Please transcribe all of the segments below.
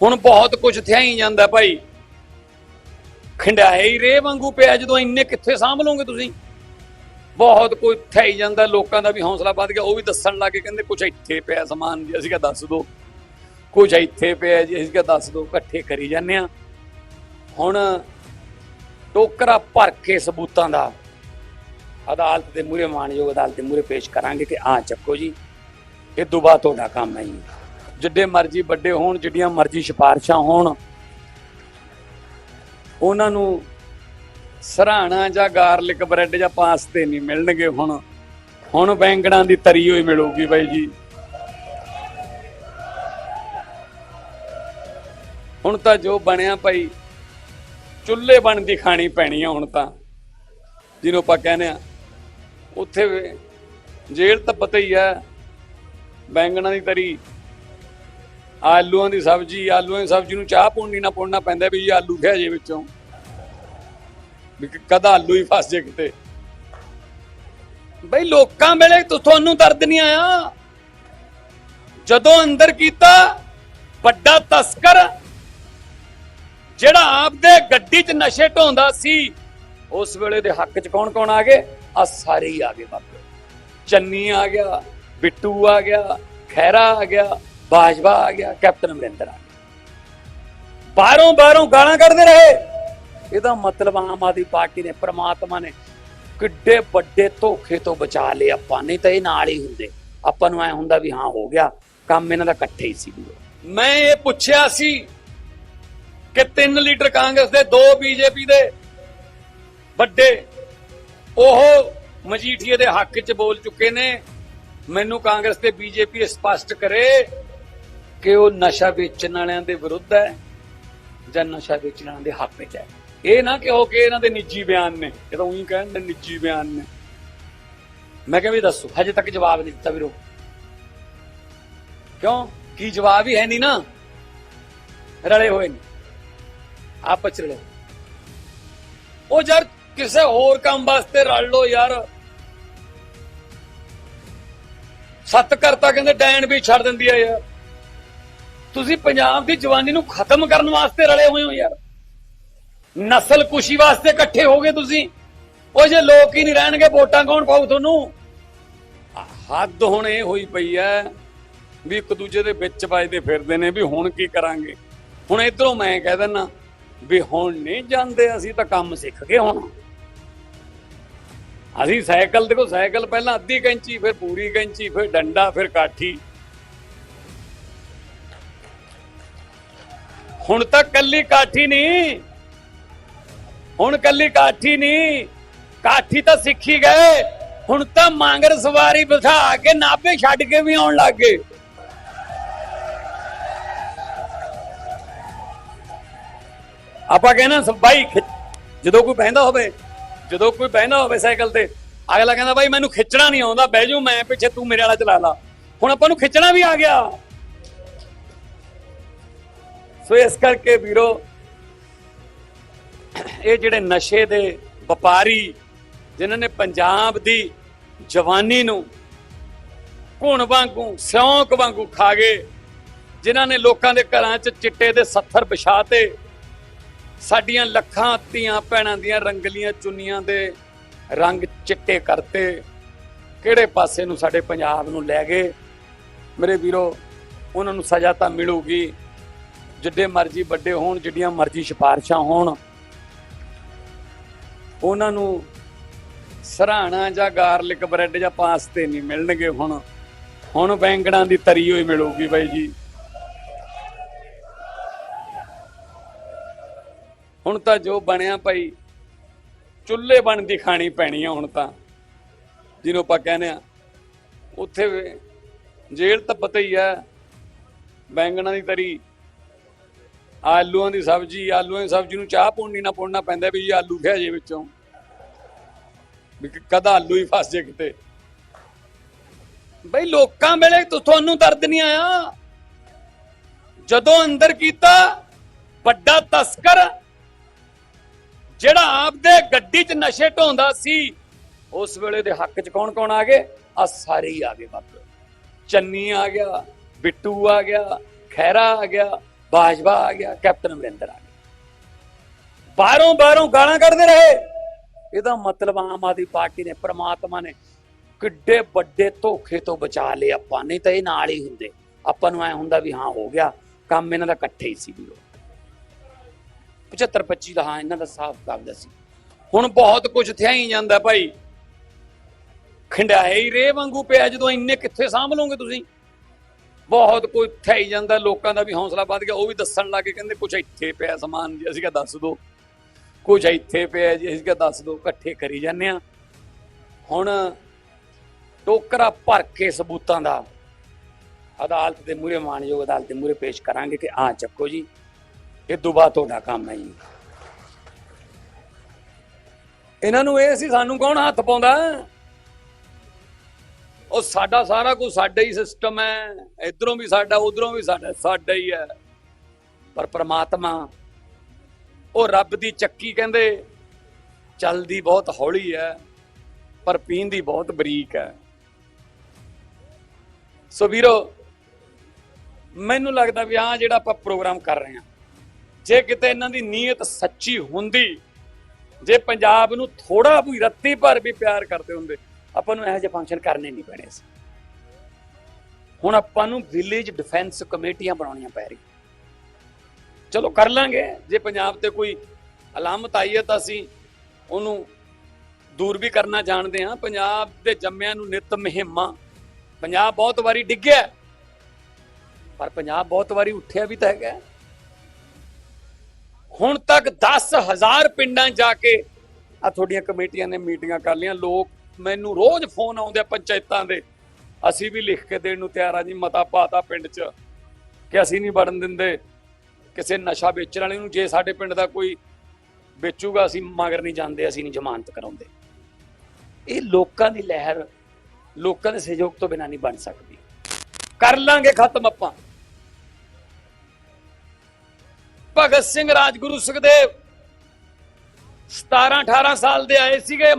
ਹੁਣ ਬਹੁਤ ਕੁਝ ਥਿਆਈ ਜਾਂਦਾ ਭਾਈ। ਖੰਡਾਏ ਹੀ ਰੇ ਵਾਂਗੂ ਪਿਆ ਜਦੋਂ ਇੰਨੇ ਕਿੱਥੇ ਸਾਂਭ ਲਓਗੇ ਤੁਸੀਂ? ਬਹੁਤ ਕੋਈ ਥਿਆਈ ਜਾਂਦਾ, ਲੋਕਾਂ ਦਾ ਵੀ ਹੌਸਲਾ ਵੱਧ ਗਿਆ। ਉਹ ਵੀ ਦੱਸਣ ਲੱਗੇ ਕਹਿੰਦੇ ਕੁਝ ਇੱਥੇ ਪਿਆ ਸਮਾਨ ਜੀ, ਅਸੀਂ ਕਿਹਾ ਦੱਸ ਦਿਓ ਕੁਝ ਇੱਥੇ ਪਿਆ ਜੀ, ਅਸੀਂ ਕਿਹਾ ਦੱਸ ਦਿਓ ਇਕੱਠੇ ਕਰੀ ਜਾਂਦੇ ਆ ਹੁਣ ਟੋਕਰਾ ਭਰ ਕੇ ਸਬੂਤਾਂ ਦਾ ਅਦਾਲਤ ਦੇ ਮੂਹਰੇ, ਮਾਨਯੋਗ ਅਦਾਲਤ ਦੇ ਮੂਹਰੇ ਪੇਸ਼ ਕਰਾਂਗੇ ਕਿ ਆ ਚੱਕੋ ਜੀ, ਇਹ ਦੁਬਾਰਾ ਤੁਹਾਡਾ ਕੰਮ ਹੈ ਜੀ। ਜਿੱਡੇ ਮਰਜ਼ੀ ਵੱਡੇ ਹੋਣ, ਜਿੱਡੀਆਂ ਮਰਜ਼ੀ ਸਿਫਾਰਸ਼ਾਂ ਹੋਣ, ਉਹਨਾਂ ਨੂੰ ਸਰਾਣਾ ਜਾਂ ਗਾਰਲਿਕ ਬ੍ਰੈਡ ਜਾਂ ਪਾਸਤੇ ਨਹੀਂ ਮਿਲਣਗੇ ਹੁਣ। ਹੁਣ ਬੈਂਗਣਾ ਦੀ ਤਰੀ ਹੋਈ ਮਿਲੂਗੀ ਬਾਈ ਜੀ। ਹੁਣ ਤਾਂ ਜੋ ਬਣਿਆ ਭਾਈ, ਚੁੱਲ੍ਹੇ ਬਣਦੀ ਖਾਣੀ ਪੈਣੀ ਆ ਹੁਣ ਤਾਂ। ਜਿਹਨੂੰ ਆਪਾਂ ਕਹਿੰਦੇ ਆ। ਉੱਥੇ ਵੀ ਜੇਲ੍ਹ ਤਾਂ ਪਤਾ ਹੀ ਆ, ਬੈਂਗਣਾ ਦੀ ਤਰੀ ਆਲੂਆਂ ਦੀ ਸਬਜ਼ੀ, ਆਲੂਆਂ ਦੀ ਸਬਜ਼ੀ ਨੂੰ ਚਾਹ ਪੂਣੀ ਨਾ ਪੁਣਨਾ ਪੈਂਦਾ ਵੀ ਆਲੂ ਖਿਆ ਜੇ ਵਿੱਚੋਂ। ਵੀ ਕਦਾ ਆਲੂ ਹੀ ਫਸ ਜੇ ਕਿਤੇ। ਬਈ ਲੋਕਾਂ ਵੇਲੇ ਤੁਹਾਨੂੰ ਦਰਦ ਨਹੀਂ ਆਇਆ? ਜਦੋਂ ਅੰਦਰ ਕੀਤਾ, ਵੱਡਾ ਤਸਕਰ, ਜਿਹੜਾ ਆਪਦੇ ਗੱਡੀ 'ਚ ਨਸ਼ੇ ਢੋਂਦਾ ਸੀ, ਉਸ ਵੇਲੇ ਦੇ ਹੱਕ 'ਚ ਕੌਣ ਕੌਣ ਆ ਗਏ? ਆ ਸਾਰੇ ਹੀ ਆ ਗਏ ਬਾਬੇ। ਚੰਨੀ ਆ ਗਿਆ, ਬਿੱਟੂ ਆ ਗਿਆ ਖੈਰਾ ਆ ਗਿਆ ਬਾਜਵਾ ਆ ਗਿਆ, ਕੈਪਟਨ ਅਮਰਿੰਦਰ ਆ ਗਿਆ। ਬਾਹਰੋਂ ਬਾਹਰੋਂ ਗਾਲਾਂ ਕੱਢਦੇ ਰਹੇ। ਇਹਦਾ ਮਤਲਬ ਆਮ ਆਦਮੀ ਪਾਰਟੀ ਨੇ, ਪ੍ਰਮਾਤਮਾ ਨੇ ਕਿੱਡੇ ਵੱਡੇ ਧੋਖੇ ਤੋਂ ਬਚਾ ਲਏ ਆਪਾਂ, ਨਹੀਂ ਤਾਂ ਇਹ ਨਾਲ ਹੀ ਹੁੰਦੇ। ਆਪਾਂ ਨੂੰ ਐ ਹੁੰਦਾ ਵੀ ਹਾਂ, ਹੋ ਗਿਆ, ਕੰਮ ਇਹਨਾਂ ਦਾ ਇਕੱਠੇ ਹੀ ਸੀ। ਮੈਂ ਇਹ ਪੁੱਛਿਆ ਸੀ ਕਿ ਤਿੰਨ ਲੀਡਰ ਕਾਂਗਰਸ ਦੇ 2 ਬੀਜੇਪੀ ਦੇ ਵੱਡੇ, ਉਹ ਮਜੀਠੀਏ ਦੇ ਹੱਕ 'ਚ ਬੋਲ ਚੁੱਕੇ ਨੇ। ਮੈਨੂੰ ਕਾਂਗਰਸ ਤੇ ਬੀਜੇਪੀ ਸਪਸ਼ਟ ਕਰੇ ਕਿ ਉਹ ਨਸ਼ਾ ਵੇਚਣ ਵਾਲਿਆਂ ਦੇ ਵਿਰੁੱਧ ਹੈ ਜਾਂ ਨਸ਼ਾ ਵੇਚਣ ਵਾਲਿਆਂ ਦੇ ਹੱਕ ਵਿੱਚ ਹੈ? ਇਹ ਨਾ ਕਿ ਕਿਹੋ ਕਿ ਇਹਨਾਂ ਦੇ ਨਿੱਜੀ ਬਿਆਨ ਨੇ। ਇਹ ਤਾਂ ਉਹੀ ਕਹਿਣ ਦੇ ਨਿੱਜੀ ਬਿਆਨ ਨੇ। ਮੈਂ ਕਿਹਾ ਵੀ ਦੱਸੋ, ਹਜੇ ਤੱਕ ਜਵਾਬ ਨਹੀਂ ਦਿੱਤਾ ਵੀਰੋ। ਕਿਉਂ? ਕੀ ਜਵਾਬ ਹੀ ਹੈ ਨਹੀਂ ਨਾ? ਰਲੇ ਹੋਏ ਨੇ। ਆਪਸ ਚ ਰਲੇ ਉਹ ਯਾਰ ਕਿਸੇ ਹੋਰ ਕੰਮ ਵਾਸਤੇ ਰਲ ਲੋ ਯਾਰ। ਸੱਤ ਕਰਤਾ ਕਹਿੰਦੇ ਡੈਣ ਵੀ ਛੱਡ ਦਿੰਦੀ ਆ ਯਾਰ। ਤੁਸੀਂ ਪੰਜਾਬ ਦੀ ਜਵਾਨੀ ਨੂੰ ਖਤਮ ਕਰਨ ਵਾਸਤੇ ਰਲੇ ਹੋਏ ਹੋ ਯਾਰ। ਨਸਲ ਕੁਸ਼ੀ ਵਾਸਤੇ ਇਕੱਠੇ ਹੋ ਗਏ ਤੁਸੀਂ। ਉਹ ਜੇ ਲੋਕ ਹੀ ਨਹੀਂ ਰਹਿਣਗੇ, ਵੋਟਾਂ ਕੌਣ ਪਾਊ ਤੁਹਾਨੂੰ? ਹੱਦ ਹੁਣ ਇਹ ਹੋਈ ਪਈ ਐ ਵੀ ਇੱਕ ਦੂਜੇ ਦੇ ਵਿੱਚ ਵੱਜਦੇ ਫਿਰਦੇ ਨੇ ਵੀ ਹੁਣ ਕੀ ਕਰਾਂਗੇ। ਹੁਣ ਇਧਰੋਂ ਮੈਂ ਕਹਿ ਦਿੰਨਾ ਵੀ ਹੁਣ ਨਹੀਂ ਜਾਂਦੇ, ਅਸੀਂ ਤਾਂ ਕੰਮ ਸਿੱਖ ਗਏ ਹੁਣ। ਅਸੀਂ ਸਾਈਕਲ, ਦੇਖੋ ਸਾਈਕਲ ਪਹਿਲਾਂ ਅੱਧੀ ਕੈਂਚੀ, ਫਿਰ ਪੂਰੀ ਕੈਂਚੀ, ਫਿਰ ਡੰਡਾ, ਫਿਰ ਕਾਠੀ। ਹੁਣ ਤਾਂ ਕੱਲੀ ਕਾਠੀ ਨਹੀਂ। ਹੁਣ ਕੱਲੀ ਕਾਠੀ ਨਹੀਂ। ਕਾਠੀ ਤਾਂ ਸਿੱਖੀ ਗਏ। ਹੁਣ ਤਾਂ ਮਾਂਗਰ ਸਵਾਰੀ ਬਿਠਾ ਕੇ ਨਾਭੇ ਛੱਡ ਕੇ ਵੀ ਆਉਣ ਲੱਗ ਗਏ। ਆਪਾਂ ਕਹਿੰਦਾ ਬਾਈ ਜਦੋਂ ਕੋਈ ਬਹਿੰਦਾ ਹੋਵੇ, ਜਦੋਂ ਕੋਈ ਬਹਿੰਦਾ ਹੋਵੇ ਸਾਈਕਲ ਤੇ, ਅਗਲਾ ਕਹਿੰਦਾ ਬਾਈ ਮੈਨੂੰ ਖਿੱਚਣਾ ਨਹੀਂ ਆਉਂਦਾ, ਬਹਿ ਜਾਊ ਮੈਂ ਪਿੱਛੇ, ਤੂੰ ਮੇਰੇ ਵਾਲਾ ਚਲਾ ਲਾ। ਹੁਣ ਆਪਾਂ ਨੂੰ ਖਿੱਚਣਾ ਵੀ ਆ ਗਿਆ। ਸੋ ਇਸ ਕਰਕੇ ਵੀਰੋ, ਇਹ ਜਿਹੜੇ ਨਸ਼ੇ ਦੇ ਵਪਾਰੀ ਜਿਨ੍ਹਾਂ ਨੇ ਪੰਜਾਬ ਦੀ ਜਵਾਨੀ ਨੂੰ ਘੁਣ ਵਾਂਗੂ ਸਿਉਂਕ ਵਾਂਗੂ ਖਾ ਗਏ, ਜਿਨ੍ਹਾਂ ਨੇ ਲੋਕਾਂ ਦੇ ਘਰਾਂ 'ਚ ਚਿੱਟੇ ਦੇ ਸੱਥਰ ਵਿਛਾਤੇ, ਸਾਡੀਆਂ ਲੱਖਾਂ ਧੀਆਂ ਭੈਣਾਂ ਦੀਆਂ ਰੰਗਲੀਆਂ ਚੁੰਨੀਆਂ ਦੇ ਰੰਗ ਚਿੱਟੇ ਕਰਤੇ, ਕਿਹੜੇ ਪਾਸੇ ਨੂੰ ਸਾਡੇ ਪੰਜਾਬ ਨੂੰ ਲੈ ਗਏ? ਮੇਰੇ ਵੀਰੋ, ਉਹਨਾਂ ਨੂੰ ਸਜ਼ਾ ਤਾਂ ਮਿਲੂਗੀ। ਜਿੱਡੇ ਮਰਜ਼ੀ ਵੱਡੇ ਹੋਣ, ਜਿੱਡੀਆਂ ਮਰਜ਼ੀ ਸਿਫਾਰਸ਼ਾਂ ਹੋਣ, ਉਹਨਾਂ ਨੂੰ ਸਰਾਣਾ ਜਾਂ ਗਾਰਲਿਕ ਬ੍ਰੈਡ ਜਾਂ ਪਾਸਤੇ ਨਹੀਂ ਮਿਲਣਗੇ ਹੁਣ। ਹੁਣ ਬੈਂਗਣਾਂ ਦੀ ਤਰੀ ਹੋਈ ਮਿਲੂਗੀ ਬਾਈ ਜੀ। ਹੁਣ ਤਾਂ ਜੋ ਬਣਿਆ ਭਾਈ, ਚੁੱਲ੍ਹੇ ਬਣਦੀ ਖਾਣੀ ਪੈਣੀ ਆ ਹੁਣ ਤਾਂ। ਜਿਹਨੂੰ ਆਪਾਂ ਕਹਿੰਦੇ ਆ, ਉੱਥੇ ਜੇਲ੍ਹ ਤਾਂ ਪਤਾ ਹੀ ਆ, ਬੈਂਗਣਾਂ ਦੀ ਤਰੀ ਆਲੂਆਂ ਦੀ ਸਬਜ਼ੀ, ਆਲੂਆਂ ਦੀ ਸਬਜ਼ੀ ਨੂੰ ਚਾਹ ਪੂਣੀ ਨਾ ਪੁਣਨਾ ਪੈਂਦਾ ਵੀ ਆਲੂ ਖਿਆ ਜੇ ਵਿੱਚੋਂ। ਵੀ ਕਦਾ ਆਲੂ ਹੀ ਫਸ ਜੇ ਕਿਤੇ। ਬਈ ਲੋਕਾਂ ਵੇਲੇ ਤੁਹਾਨੂੰ ਦਰਦ ਨਹੀਂ ਆਇਆ? ਜਦੋਂ ਅੰਦਰ ਕੀਤਾ, ਵੱਡਾ ਤਸਕਰ, ਜਿਹੜਾ ਆਪਦੇ ਗੱਡੀ 'ਚ ਨਸ਼ੇ ਢੋਂਦਾ ਸੀ, ਉਸ ਵੇਲੇ ਦੇ ਹੱਕ 'ਚ ਕੌਣ ਕੌਣ ਆ ਗਏ? ਆ ਸਾਰੇ ਹੀ ਆ ਗਏ ਬਾਬੇ। ਚੰਨੀ ਆ ਗਿਆ, ਬਿੱਟੂ ਆ ਗਿਆ ਖੈਰਾ ਆ ਗਿਆ ਬਾਜਵਾ ਆ ਗਿਆ, ਕੈਪਟਨ ਅਮਰਿੰਦਰ ਆ ਗਿਆ। ਬਾਹਰੋਂ ਬਾਹਰੋਂ ਗਾਲਾਂ ਕੱਢਦੇ ਰਹੇ। ਇਹਦਾ ਮਤਲਬ ਆਮ ਆਦਮੀ ਪਾਰਟੀ ਨੇ, ਪ੍ਰਮਾਤਮਾ ਨੇ ਕਿੱਡੇ ਵੱਡੇ ਧੋਖੇ ਤੋਂ ਬਚਾ ਲਏ ਆਪਾਂ। ਨਹੀਂ ਤਾਂ ਇਹ ਨਾਲ ਹੀ ਹੁੰਦੇ। ਆਪਾਂ ਨੂੰ ਐ ਹੁੰਦਾ ਵੀ ਹਾਂ, ਹੋ ਗਿਆ। ਕੰਮ ਇਹਨਾਂ ਦਾ ਇਕੱਠੇ ਹੀ ਸੀ ਵੀ ਉਹ 75 25 ਦਾ ਹਾਂ, ਇਹਨਾਂ ਦਾ ਸਾਫ਼ ਕਾਬਦਾ ਸੀ। ਹੁਣ ਬਹੁਤ ਕੁਝ ਥਿਆ ਹੀ ਜਾਂਦਾ ਭਾਈ। ਖੰਡਾਏ ਹੀ ਰੇ ਵਾਂਗੂ ਪਿਆ ਜਦੋਂ ਇੰਨੇ ਕਿੱਥੇ ਸਾਂਭ ਲਓਗੇ ਤੁਸੀਂ? ਬਹੁਤ ਕੋਈ ਥਈ ਜਾਂਦਾ, ਲੋਕਾਂ ਦਾ ਵੀ ਹੌਸਲਾ ਵੱਧ ਗਿਆ। ਉਹ ਵੀ ਦੱਸਣ ਲੱਗੇ ਕਹਿੰਦੇ ਕੁਝ ਇੱਥੇ ਪਿਆ ਸਮਾਨ ਜੀ, ਅਸੀਂ ਕਿਹਾ ਦੱਸ ਦੋ। ਕੁਝ ਇੱਥੇ ਪਿਆ ਜੀ, ਅਸੀਂ ਕਿਹਾ ਦੱਸ ਦੋ, ਇਕੱਠੇ ਕਰੀ ਜਾਂਦੇ ਆ ਹੁਣ ਟੋਕਰਾ ਭਰ ਕੇ ਸਬੂਤਾਂ ਦਾ ਅਦਾਲਤ ਦੇ ਮੂਹਰੇ, ਮਾਨਯੋਗ ਅਦਾਲਤ ਦੇ ਮੂਹਰੇ ਪੇਸ਼ ਕਰਾਂਗੇ ਕਿ ਆ ਚੱਕੋ ਜੀ, ਇਹ ਦੁਬਾ ਤੁਹਾਡਾ ਕੰਮ ਹੈ ਜੀ। ਇਹਨਾਂ ਨੂੰ ਇਹ ਸੀ, ਸਾਨੂੰ ਕੌਣ ਹੱਥ ਪਾਉਂਦਾ? ਉਹ ਸਾਡਾ ਸਾਰਾ ਕੁਝ ਸਾਡਾ ਹੀ ਸਿਸਟਮ ਹੈ। ਇਧਰੋਂ ਵੀ ਸਾਡਾ, ਉਧਰੋਂ ਵੀ ਸਾਡਾ ਸਾਡਾ ਹੀ ਹੈ। ਪਰ ਪ੍ਰਮਾਤਮਾ, ਉਹ ਰੱਬ ਦੀ ਚੱਕੀ ਕਹਿੰਦੇ, ਚੱਲਦੀ ਬਹੁਤ ਹੌਲੀ ਹੈ, ਪਰ ਪੀਂਦੀ ਬਹੁਤ ਬਰੀਕ ਹੈ। ਸੋ ਵੀਰੋ, ਮੈਨੂੰ ਲੱਗਦਾ ਵੀ ਹਾਂ ਜਿਹੜਾ ਆਪਾਂ ਪ੍ਰੋਗਰਾਮ ਕਰ ਰਹੇ ਹਾਂ, ਜੇ ਕਿਤੇ ਇਹਨਾਂ ਦੀ ਨੀਅਤ ਸੱਚੀ ਹੁੰਦੀ, ਜੇ ਪੰਜਾਬ ਨੂੰ ਥੋੜਾ ਵੀ ਰੱਤੀ ਭਰ ਵੀ ਪਿਆਰ ਕਰਦੇ ਹੁੰਦੇ ਆਪਾਂ ਨੂੰ ਇਹੋ ਜਿਹੇ ਫੰਕਸ਼ਨ ਕਰਨੇ ਨਹੀਂ ਪੈਣੇ ਸੀ। ਹੁਣ ਆਪਾਂ ਨੂੰ ਵਿਲੇਜ ਡਿਫੈਂਸ ਕਮੇਟੀਆਂ ਬਣਾਉਣੀਆਂ ਪੈ ਰਹੀਆਂ। ਚਲੋ ਕਰ ਲਾਂਗੇ, ਜੇ ਪੰਜਾਬ ਤੇ ਕੋਈ ਅਲਾਮਤ ਆਈ ਹੈ ਤਾਂ ਅਸੀਂ ਉਹਨੂੰ ਦੂਰ ਵੀ ਕਰਨਾ ਜਾਣਦੇ ਹਾਂ। ਪੰਜਾਬ ਦੇ ਜੰਮਿਆਂ ਨੂੰ ਨਿਤ ਮਹਿਮਾ, ਪੰਜਾਬ ਬਹੁਤ ਵਾਰੀ ਡਿੱਗਿਆ ਪਰ ਪੰਜਾਬ ਬਹੁਤ ਵਾਰੀ ਉੱਠਿਆ ਵੀ ਤਾਂ ਹੈਗਾ ਹੁਣ ਤੱਕ 10000 ਪਿੰਡਾਂ ਜਾ ਕੇ ਆ ਤੁਹਾਡੀਆਂ ਕਮੇਟੀਆਂ ਨੇ ਮੀਟਿੰਗਾਂ ਕਰ ਲੀਆਂ ਲੋਕ ਮੈਨੂੰ ਰੋਜ਼ ਫੋਨ ਆਉਂਦੇ ਆ ਪੰਚਾਇਤਾਂ ਦੇ। ਅਸੀਂ ਵੀ ਲਿਖ ਕੇ ਦੇਣ ਨੂੰ ਤਿਆਰ ਆ ਜੀ, ਮਤਾ ਪਾਤਾ ਪਿੰਡ 'ਚ ਕਿ ਅਸੀਂ ਨਹੀਂ ਵੜਨ ਦਿੰਦੇ। ਕਿਸੇ ਨਸ਼ਾ ਵੇਚਣ ਵਾਲੇ ਨੂੰ ਜੇ ਸਾਡੇ ਪਿੰਡ ਦਾ ਕੋਈ ਵੇਚੂਗਾ, ਅਸੀਂ ਮਗਰ ਨਹੀਂ ਜਾਂਦੇ, ਅਸੀਂ ਨਹੀਂ ਜ਼ਮਾਨਤ ਕਰਾਉਂਦੇ। ਇਹ ਲੋਕਾਂ ਦੀ ਲਹਿਰ, ਲੋਕਾਂ ਦੇ ਸਹਿਯੋਗ ਤੋਂ ਬਿਨਾਂ ਨਹੀਂ ਬਣ ਸਕਦੀ। ਕਰ ਲਾਂਗੇ ਖਤਮ ਆਪਾਂ। ਭਗਤ ਸਿੰਘ ਰਾਜਗੁਰੂ ਸੁਖਦੇਵ 17 18 ਸਾਲ ਦੇ ਆਏ ਸੀਗੇ।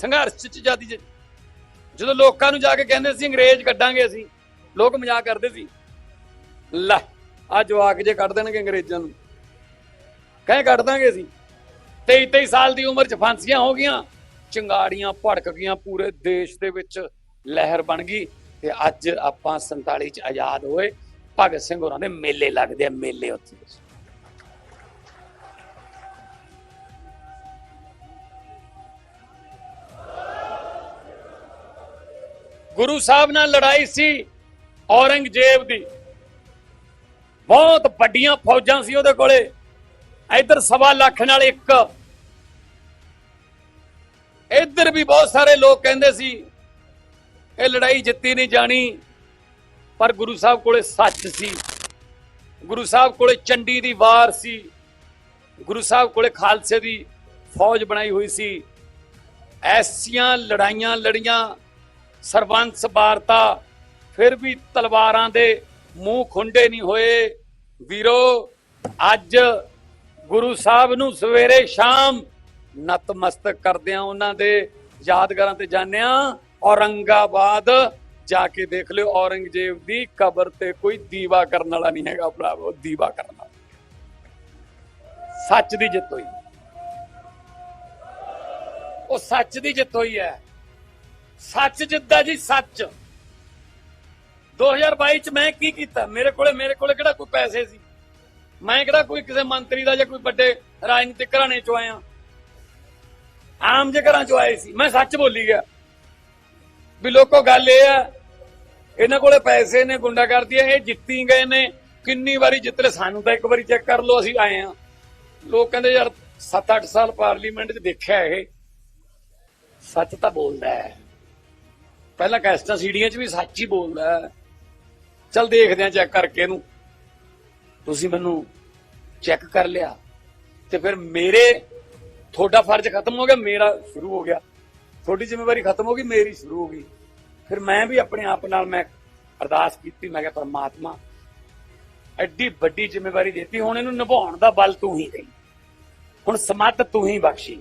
ਸੰਘਰਸ਼ ਚ ਜਦ ਜਦੋਂ ਲੋਕਾਂ ਨੂੰ ਜਾ ਕੇ ਕਹਿੰਦੇ ਸੀ, ਅੰਗਰੇਜ਼ ਕੱਢਾਂਗੇ ਅਸੀਂ, ਲੋਕ ਮਜ਼ਾਕ ਕਰਦੇ ਸੀ। ਲੈ ਆ ਜਵਾਕ ਜੇ ਕੱਢ ਦੇਣਗੇ ਅੰਗਰੇਜ਼ਾਂ ਨੂੰ। ਕਹੇ ਕੱਢ ਦਾਂਗੇ ਅਸੀਂ। 23 23 ਸਾਲ ਦੀ ਉਮਰ ਚ ਫਾਂਸੀਆਂ ਹੋ ਗਈਆਂ, ਚਿੰਗਾੜੀਆਂ ਭੜਕ ਗਈਆਂ, ਪੂਰੇ ਦੇਸ਼ ਦੇ ਵਿੱਚ ਲਹਿਰ ਬਣ ਗਈ। ਤੇ ਅੱਜ ਆਪਾਂ 47 ਚ ਆਜ਼ਾਦ ਹੋਏ। ਭਗਤ ਸਿੰਘ ਹੋਰਾਂ ਦੇ ਮੇਲੇ ਲੱਗਦੇ ਆ, ਮੇਲੇ ਉੱਥੇ। ਗੁਰੂ ਸਾਹਿਬ ਨਾਲ ਲੜਾਈ ਸੀ ਔਰੰਗਜ਼ੇਬ ਦੀ। ਬਹੁਤ ਵੱਡੀਆਂ ਫੌਜਾਂ ਸੀ ਉਹਦੇ ਕੋਲੇ। ਇੱਧਰ ਸਵਾ ਲੱਖ ਨਾਲ ਇੱਕ। ਇੱਧਰ ਵੀ ਬਹੁਤ ਸਾਰੇ ਲੋਕ ਕਹਿੰਦੇ ਸੀ, ਇਹ ਲੜਾਈ ਜਿੱਤੀ ਨਹੀਂ ਜਾਣੀ, ਪਰ ਗੁਰੂ ਸਾਹਿਬ ਕੋਲੇ ਸੱਚ ਸੀ। ਗੁਰੂ ਸਾਹਿਬ ਕੋਲੇ ਚੰਡੀ ਦੀ ਵਾਰ ਸੀ। ਗੁਰੂ ਸਾਹਿਬ ਕੋਲੇ ਖਾਲਸੇ ਦੀ ਫੌਜ ਬਣਾਈ ਹੋਈ ਸੀ। ਐਸੀਆਂ ਲੜਾਈਆਂ ਲੜੀਆਂ ਸਰਬੰਸ ਵਾਰਤਾ, ਫਿਰ ਵੀ ਤਲਵਾਰਾਂ ਦੇ ਮੂੰਹ ਖੁੰਡੇ ਨਹੀਂ ਹੋਏ। ਵੀਰੋ, ਅੱਜ ਗੁਰੂ ਸਾਹਿਬ ਨੂੰ ਸਵੇਰੇ ਸ਼ਾਮ ਨਤਮਸਤਕ ਕਰਦੇ ਆ ਉਹਨਾਂ ਦੇ ਯਾਦਗਾਰਾਂ ਤੇ ਜਾਂਦੇ ਆ। ਔਰੰਗਾਬਾਦ ਜਾ ਕੇ ਦੇਖ ਲਿਓ, ਔਰੰਗਜ਼ੇਬ ਦੀ ਕਬਰ ਤੇ ਕੋਈ ਦੀਵਾ ਕਰਨ ਵਾਲਾ ਨਹੀਂ ਹੈਗਾ ਭਰਾਵੋ ਦੀਵਾ ਕਰਨ ਵਾਲਾ। ਸੱਚ ਦੀ ਜਿੱਤ ਹੋਈ। ਉਹ ਸੱਚ ਦੀ ਜਿੱਤ ਹੋਈ ਹੈ। ਸੱਚ ਜਿੱਦਾਂ ਜੀ ਸੱਚ। 2022 ਚ ਮੈਂ ਕੀ ਕੀਤਾ? ਮੇਰੇ ਕੋਲੇ ਮੇਰੇ ਕੋਲੇ ਕਿਹੜਾ ਕੋਈ ਪੈਸੇ ਸੀ? ਮੈਂ ਕਿਹੜਾ ਕੋਈ ਕਿਸੇ ਮੰਤਰੀ ਦਾ ਜਾਂ ਕੋਈ ਵੱਡੇ ਰਾਜਨੀਤਿਕ ਘਰਾਣੇ ਚੋਂ ਆਇਆ? ਆਮ ਜੇ ਘਰਾਂ ਚੋਂ ਆਏ ਸੀ। ਮੈਂ ਸੱਚ ਬੋਲੀ ਗਿਆ। ਵੀ ਲੋਕੋ, ਗੱਲ ਇਹ ਆ, ਇਹਨਾਂ ਕੋਲੇ ਪੈਸੇ ਨੇ ਗੁੰਡਾ ਕਰਦੀ ਇਹ ਜਿੱਤੀ ਗਏ ਨੇ। ਕਿੰਨੀ ਵਾਰੀ ਜਿੱਤ ਜਿੱਤਲੇ ਸਾਨੂੰ ਤਾਂ ਇੱਕ ਵਾਰੀ ਚੈੱਕ ਕਰ ਲਓ, ਅਸੀਂ ਆਏ ਆ ਲੋਕ ਕਹਿੰਦੇ, ਯਾਰ 7-8 ਸਾਲ ਪਾਰਲੀਮੈਂਟ 'ਚ ਦੇਖਿਆ ਇਹ। ਸੱਚ ਤਾਂ ਬੋਲਦਾ ਹੈ। ਪਹਿਲਾਂ ਕੈਸਟਾਂ ਸੀੜੀਆਂ 'ਚ ਵੀ ਸੱਚ ਹੀ ਬੋਲਦਾ ਹੈ। ਚਲ ਦੇਖਦੇ ਆ ਚੈੱਕ ਕਰਕੇ ਇਹਨੂੰ। ਤੁਸੀਂ ਮੈਨੂੰ ਚੈੱਕ ਕਰ ਲਿਆ ਤੇ ਫਿਰ ਮੇਰੇ ਤੁਹਾਡਾ ਫਰਜ਼ ਖਤਮ ਹੋ ਗਿਆ, ਮੇਰਾ ਸ਼ੁਰੂ ਹੋ ਗਿਆ। ਤੁਹਾਡੀ ਜ਼ਿੰਮੇਵਾਰੀ ਖਤਮ ਹੋ ਗਈ, ਮੇਰੀ ਸ਼ੁਰੂ ਹੋ ਗਈ। ਫਿਰ ਮੈਂ ਵੀ ਆਪਣੇ ਆਪ ਨਾਲ ਮੈਂ ਅਰਦਾਸ ਕੀਤੀ, ਮੈਂ ਕਿਹਾ ਪਰਮਾਤਮਾ, ਐਡੀ ਵੱਡੀ ਜ਼ਿੰਮੇਵਾਰੀ ਦਿੱਤੀ, ਹੁਣ ਇਹਨੂੰ ਨਿਭਾਉਣ ਦਾ ਬਲ ਤੂੰ ਹੀ ਦੇ। ਹੁਣ ਸਮੱਤ ਤੂੰ ਹੀ ਬਖਸ਼ੀ।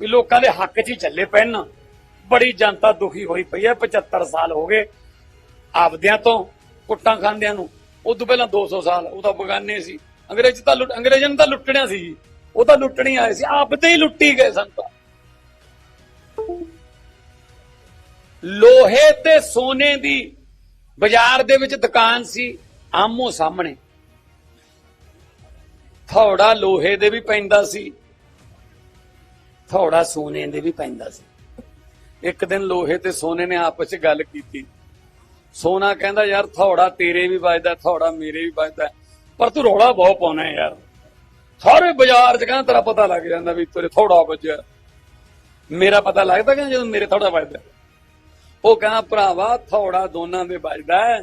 ਵੀ ਲੋਕਾਂ ਦੇ ਹੱਕ 'ਚ ਹੀ ਚੱਲੇ ਪੈਣ। ਬੜੀ ਜਨਤਾ ਦੁਖੀ ਹੋਈ ਪਈ ਹੈ 75 ਸਾਲ ਹੋ ਗਏ ਆਪਦਿਆਂ ਤੋਂ ਕੁੱਟਾਂ ਖਾਂਦਿਆਂ ਨੂੰ। ਉਸ ਤੋਂ ਪਹਿਲਾਂ 200 ਸਾਲ ਉਹ ਤਾਂ ਬਗਾਨੇ ਸੀ। ਅੰਗਰੇਜ਼ ਤਾਂ ਲੁੱਟ, ਅੰਗਰੇਜ਼ਾਂ ਨੂੰ ਤਾਂ ਲੁੱਟਣਿਆ ਸੀ। ਉਹ ਤਾਂ ਲੁੱਟਣੀ ਆਏ ਸੀ। ਆਪਦੇ ਹੀ ਲੁੱਟੀ ਗਏ ਸਨ ਤਾਂ। ਲੋਹੇ ਤੇ ਸੋਨੇ ਦੀ ਬਾਜ਼ਾਰ ਦੇ ਵਿੱਚ ਦੁਕਾਨ ਸੀ, ਆਮੋ ਸਾਹਮਣੇ। ਥੋੜਾ ਲੋਹੇ ਦੇ ਵੀ ਪੈਂਦਾ ਸੀ, ਥੋੜਾ ਸੋਨੇ ਦੇ ਵੀ ਪੈਂਦਾ ਸੀ। ਇੱਕ ਦਿਨ ਲੋਹੇ ਤੇ ਸੋਨੇ ਨੇ ਆਪਸ ਵਿੱਚ ਗੱਲ ਕੀਤੀ। ਸੋਨਾ ਕਹਿੰਦਾ, ਯਾਰ, ਥੋੜਾ ਤੇਰੇ ਵੀ ਵੱਜਦਾ, ਥੋੜਾ ਮੇਰੇ ਵੀ ਵੱਜਦਾ। ਪਰ ਤੂੰ ਰੋਲਾ ਬਹੁਤ ਪਾਉਣਾ ਯਾਰ। ਸਾਰੇ ਬਾਜ਼ਾਰ 'ਚ ਕਹਿੰਦਾ, ਤੇਰਾ ਪਤਾ ਲੱਗ ਜਾਂਦਾ ਵੀ ਤੇਰੇ ਥੋੜਾ ਵੱਜਿਆ। ਮੇਰਾ ਪਤਾ ਲੱਗਦਾ ਕਿ ਜਦੋਂ ਮੇਰੇ ਥੋੜਾ ਵੱਜਦਾ। ਉਹ ਕਹਿੰਦਾ, ਭਰਾਵਾ, ਥੋੜਾ ਦੋਨਾਂ ਦੇ ਵੱਜਦਾ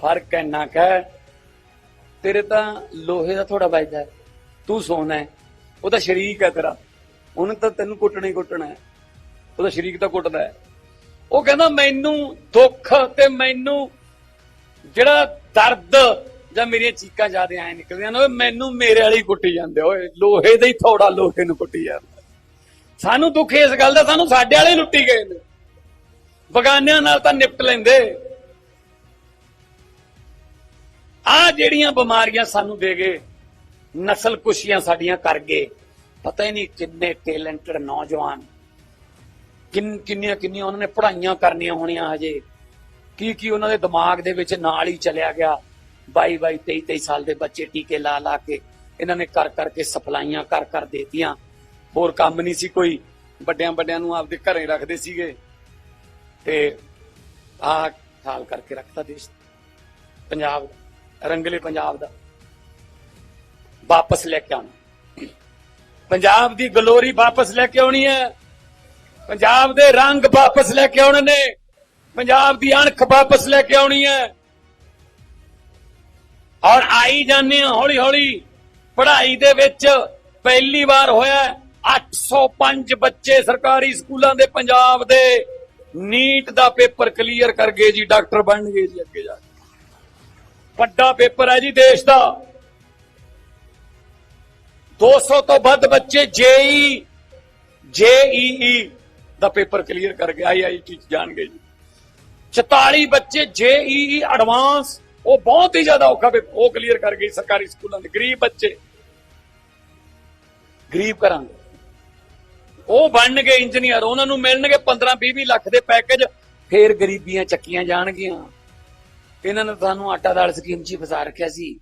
ਫ਼ਰਕ ਇੰਨਾ ਕੁ ਤੇਰੇ ਤਾਂ ਲੋਹੇ ਦਾ ਥੋੜਾ ਵੱਜਦਾ ਤੂੰ ਸੋਨਾ ਹੈ। ਉਹ ਤਾਂ ਸ਼ਰੀਕ ਹੈ ਤੇਰਾ। ਉਹਨੇ ਤਾਂ ਤੈਨੂੰ ਕੁੱਟਣਾ ਹੀ ਕੁੱਟਣਾ ਹੈ। ਉਹਦਾ ਸ਼ਰੀਕ ਤਾਂ ਕੁੱਟਦਾ ਹੈ? ਉਹ ਕਹਿੰਦਾ, ਮੈਨੂੰ ਦੁੱਖ ਤੇ ਮੈਨੂੰ ਜਿਹੜਾ ਦਰਦ ਜਾਂ ਮੇਰੀਆਂ ਚੀਕਾਂ ਜ਼ਿਆਦਾ ਐ ਨਿਕਲਦੀਆਂ ਨੇ ਓਏ ਮੈਨੂੰ ਮੇਰੇ ਵਾਲੀ ਕੁੱਟੀ ਜਾਂਦੇ ਓਏ, ਲੋਹੇ ਦੇ ਹੀ ਥੋੜਾ ਲੋਹੇ ਨੂੰ ਕੁੱਟੀ ਜਾਂਦਾ ਸਾਨੂੰ ਦੁੱਖ ਇਸ ਗੱਲ ਦਾ, ਸਾਨੂੰ ਸਾਡੇ ਵਾਲੇ ਲੁੱਟੀ ਗਏ ਨੇ। ਬਗਾਨਿਆਂ ਨਾਲ ਤਾਂ ਨਿਪਟ ਲੈਂਦੇ। ਆ ਜਿਹੜੀਆਂ ਬਿਮਾਰੀਆਂ ਸਾਨੂੰ ਦੇ ਗਏ ਨਸਲ ਕੁਸ਼ੀਆਂ ਸਾਡੀਆਂ ਕਰ ਗਏ, ਪਤਾ ਹੀ ਨਹੀਂ ਕਿੰਨੇ ਟੈਲੈਂਟਡ ਨੌਜਵਾਨ ਕਿੰਨ, ਕਿੰਨੀਆਂ ਕਿੰਨੀਆਂ ਉਹਨਾਂ ਨੇ ਪੜ੍ਹਾਈਆਂ ਕਰਨੀਆਂ ਹੋਣੀਆਂ ਹਜੇ। ਕੀ ਕੀ ਉਹਨਾਂ ਦੇ ਦਿਮਾਗ ਦੇ ਵਿੱਚ ਨਾਲ ਹੀ ਚਲਿਆ ਗਿਆ। 22 22 23 23 ਸਾਲ ਦੇ ਬੱਚੇ ਟੀਕੇ ਲਾ ਲਾ ਕੇ ਇਹਨਾਂ ਨੇ ਕਰ ਕਰਕੇ ਸਪਲਾਈਆਂ ਕਰ ਕਰ ਦੇਤੀਆਂ। ਹੋਰ ਕੰਮ ਨਹੀਂ ਸੀ ਕੋਈ। ਵੱਡਿਆਂ ਵੱਡਿਆਂ ਨੂੰ ਆਪਦੇ ਘਰੇ ਰੱਖਦੇ ਸੀਗੇ। ਤੇ ਆਹ ਹਾਲ ਕਰਕੇ ਰੱਖਤਾ ਦੇਸ਼। ਪੰਜਾਬ ਰੰਗਲੇ ਪੰਜਾਬ ਦਾ। ਵਾਪਸ ਲੈ ਕੇ ਆਉਣਾ। ਪੰਜਾਬ ਦੀ ਗਲੋਰੀ ਵਾਪਸ ਲੈ ਕੇ ਆਉਣੀ ਹੈ। ਪੰਜਾਬ ਦੇ ਰੰਗ ਵਾਪਸ ਲੈ ਕੇ ਆਉਣੇ ਨੇ। ਪੰਜਾਬ ਦੀ ਅਣਖ ਵਾਪਸ ਲੈ ਕੇ ਆਉਣੀ ਹੈ। ਔਰ ਆਈ ਜਾਂਦੇ ਹਾਂ ਹੌਲੀ ਹੌਲੀ ਪੜ੍ਹਾਈ ਦੇ ਵਿੱਚ ਪਹਿਲੀ ਵਾਰ ਹੋਇਆ 805 ਬੱਚੇ ਸਰਕਾਰੀ ਸਕੂਲਾਂ ਦੇ ਪੰਜਾਬ ਦੇ। ਨੀਟ ਦਾ ਪੇਪਰ ਕਲੀਅਰ ਕਰ ਗਏ ਜੀ, ਡਾਕਟਰ ਬਣ ਗਏ ਜੀ ਅੱਗੇ ਜਾ ਕੇ। ਵੱਡਾ ਪੇਪਰ ਹੈ ਜੀ ਦੇਸ਼ ਦਾ। 200 ਤੋਂ ਵੱਧ ਬੱਚੇ ਜੇਈ ਜੇਈਈ ਦਾ ਪੇਪਰ ਕਲੀਅਰ ਕਰ ਗਏ ਆਈਆਈਟੀ ਚ ਜਾਣਗੇ ਜੀ। 44 ਬੱਚੇ ਜੇਈਈ ਐਡਵਾਂਸ, ਉਹ ਬਹੁਤ ਹੀ ਜ਼ਿਆਦਾ ਔਖਾ ਪੇਪਰ ਉਹ ਕਲੀਅਰ ਕਰ ਗਏ ਸਰਕਾਰੀ ਸਕੂਲਾਂ ਦੇ। ਗਰੀਬ ਬੱਚੇ। ਗਰੀਬ ਕਰਾਂਗੇ। ਉਹ ਬਣਨਗੇ ਇੰਜੀਨੀਅਰ, ਉਹਨਾਂ ਨੂੰ ਮਿਲਣਗੇ 15 20 ਲੱਖ ਦੇ ਪੈਕੇਜ, ਫੇਰ ਗਰੀਬੀਆਂ ਚੱਕੀਆਂ ਜਾਣਗੀਆਂ। ਇਹਨਾਂ ਨੇ ਤੁਹਾਨੂੰ ਆਟਾ ਦਾਲ ਸਕੀਮ 'ਚ ਹੀ ਫਸਾ ਰੱਖਿਆ ਸੀ।